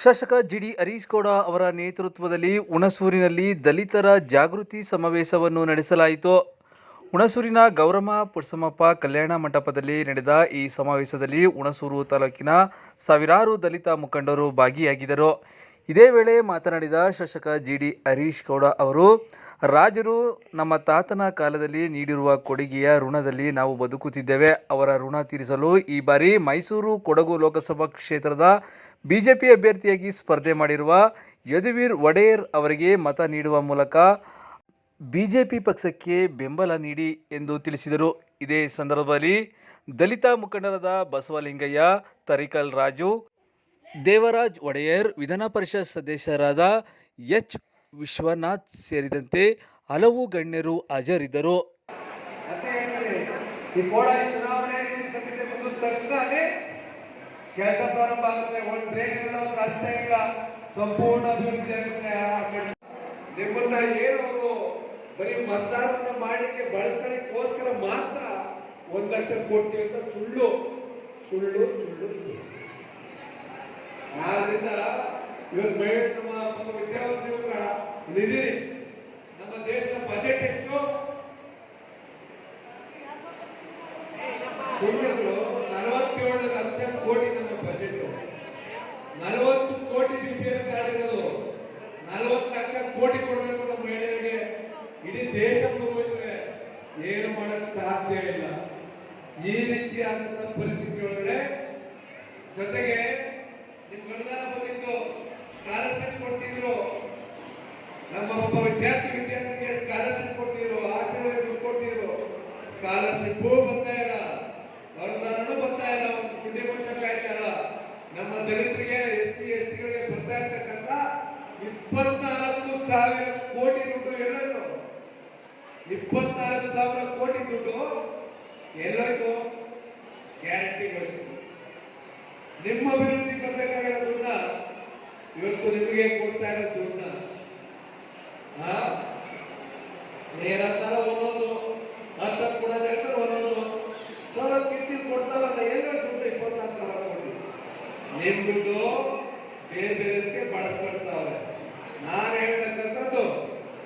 ಶಾಸಕ ಜಿಡಿ ಹರೀಶ್ ಗೌಡ ಅವರ ನೇತೃತ್ವದಲ್ಲಿ ಹುಣಸೂರಿನಲ್ಲಿ ದಲಿತರ ಜಾಗೃತಿ ಸಮಾವೇಶವನ್ನು ನಡೆಸಲಾಯಿತು. ಹುಣಸೂರಿನ ಗೌರಮ್ಮ ಪುರ್ಸಮಪ್ಪ ಕಲ್ಯಾಣ ಮಂಟಪದಲ್ಲಿ ನಡೆದ ಈ ಸಮಾವೇಶದಲ್ಲಿ ಹುಣಸೂರು ತಾಲೂಕಿನ ಸಾವಿರಾರು ದಲಿತ ಮುಖಂಡರು ಭಾಗಿಯಾಗಿದ್ದರು. ಇದೇ ವೇಳೆ ಮಾತನಾಡಿದ ಶಾಸಕ ಜಿ ಡಿ ಹರೀಶ್ ಗೌಡ ಅವರು, ರಾಜರು ನಮ್ಮ ತಾತನ ಕಾಲದಲ್ಲಿ ನೀಡಿರುವ ಕೊಡುಗೆಯ ಋಣದಲ್ಲಿ ನಾವು ಬದುಕುತ್ತಿದ್ದೇವೆ, ಅವರ ಋಣ ತೀರಿಸಲು ಈ ಬಾರಿ ಮೈಸೂರು ಕೊಡಗು ಲೋಕಸಭಾ ಕ್ಷೇತ್ರದ ಬಿಜೆಪಿ ಅಭ್ಯರ್ಥಿಯಾಗಿ ಸ್ಪರ್ಧೆ ಮಾಡಿರುವ ಯದುವೀರ್ ಒಡೆಯರ್ ಅವರಿಗೆ ಮತ ನೀಡುವ ಮೂಲಕ ಬಿಜೆಪಿ ಪಕ್ಷಕ್ಕೆ ಬೆಂಬಲ ನೀಡಿ ಎಂದು ತಿಳಿಸಿದರು. ಇದೇ ಸಂದರ್ಭದಲ್ಲಿ ದಲಿತ ಮುಖಂಡರಾದ ಬಸವಲಿಂಗಯ್ಯ, ತರಿಕಲ್ ರಾಜು ದೇವರಾಜ್ ಒಡೆಯರ್, ವಿಧಾನ ಪರಿಷತ್ ಸದಸ್ಯರಾದ ಎಚ್. ವಿಶ್ವನಾಥ್ ಸೇರಿದಂತೆ ಹಲವು ಗಣ್ಯರು ಹಾಜರಿದ್ದರು. ಕೆಲಸ ಬರೀ ಮಾಡಲಿಕ್ಕೆ ಬಳಸ್ಕೊಳ್ಳೋಕ್ಕೋಸ್ಕರ ಮಾತ್ರ ಒಂದು ಲಕ್ಷ ಕೊಡ್ತೀವಿ ಅಂತ ಸುಳ್ಳು ಸುಳ್ಳು ಸುಳ್ಳು. ಆದ್ರಿಂದ ಇವತ್ತು ಮಹಿಳೆ ತಮ್ಮ ವಿದ್ಯಾವಂತ ವಿದ್ಯಾವಂತರು ಕೂಡ ಇಲ್ಲಿದ್ದೀರಿ ನಮ್ಮ ದೇಶದ ಬಜೆಟ್ ಎಷ್ಟು? ಸುಳ್ಳು ನಲವತ್ತೇಳು ಲಕ್ಷ ಕೋಟಿ ನಮ್ಮ ಬಜೆಟ್ ನಲವತ್ತು ಕೋಟಿ ಬಿ ಪಿ ಕಾರ್ಡ್ ಇರೋದು. ನಲವತ್ತು ಲಕ್ಷ ಕೋಟಿ ಕೊಡಬೇಕು ನಮ್ಮ ಮಹಿಳೆಯರಿಗೆ. ಇಡೀ ದೇಶ ಮುಗಿದೋಯ್ತದೆ ಏನು ಮಾಡಕ್ ಸಾಧ್ಯ ಇಲ್ಲ. ಈ ರೀತಿಯಾದಂತ ಪರಿಸ್ಥಿತಿ ಒಳಗಡೆ ಜೊತೆಗೆ ನಿಮ್ಗೆ ಅನುದಾನ ಬಂದಿತ್ತು ಸ್ಕಾಲರ್ಶಿಪ್ ಕೊಡ್ತಿದ್ರು. ನಮ್ಮ ಒಬ್ಬ ವಿದ್ಯಾರ್ಥಿ ವಿದ್ಯಾರ್ಥಿಗೆ ಸ್ಕಾಲರ್ಶಿಪ್ ಕೊಡ್ತಿದ್ರು ಹಾಸ್ಟೆಲ್ಗೆ ದುಡ್ಡು ಕೊಡ್ತಿದ್ರು. ಸ್ಕಾಲರ್ಶಿಪ್ ಬರ್ತಾ ಇಲ್ಲ. ಅನುದಾನನೂ ಬರ್ತಾ ಇಲ್ಲ, ಒಂದು ಮುಚ್ಚಕ್ ಆಯ್ತಾ ಇಲ್ಲ. ನಮ್ಮ ದಲಿತರಿಗೆ ಎಸ್ ಸಿ ಎಸ್ ಟಿಗಳಿಗೆ ಬರ್ತಾ ಇರ್ತಕ್ಕಂಥ ಇಪ್ಪತ್ನಾಲ್ಕು ಸಾವಿರ ಕೋಟಿ ದುಡ್ಡು ಎಲ್ಲರಿಗೂ. ಇಪ್ಪತ್ನಾಲ್ಕು ಸಾವಿರ ಕೋಟಿ ದುಡ್ಡು ಎಲ್ಲರಿಗೂ ಗ್ಯಾರಂಟಿಗೋಯ್ತು ನಿಮ್ಮ ಅಭಿವೃದ್ಧಿ ಬರ್ಬೇಕಾದ್ರೆ ದುಡ್ಡ ಇವತ್ತು ನಿಮಗೆ ಕೊಡ್ತಾ ಇರೋ ದುಡ್ಡ? ನೇರ ಸಾಲ ಒಂದೊಂದು ಅರ್ಥ ಕೂಡ ಒಂದೊಂದು ಸಾಲ ಕಿತ್ತಿ ಕೊಡ್ತಾರಲ್ಲ ಎಲ್ಲ ದುಡ್ಡು ಇಪ್ಪತ್ನಾಲ್ಕು ಸಾವಿರ ಕೊಡಿ ನಿಮ್ ದುಡ್ಡು ಬೇರೆ ಬೇರೆ ಬಳಸ್ಕೊಳ್ತಾವ್ರೆ. ನಾನು ಹೇಳ್ತಕ್ಕಂಥದ್ದು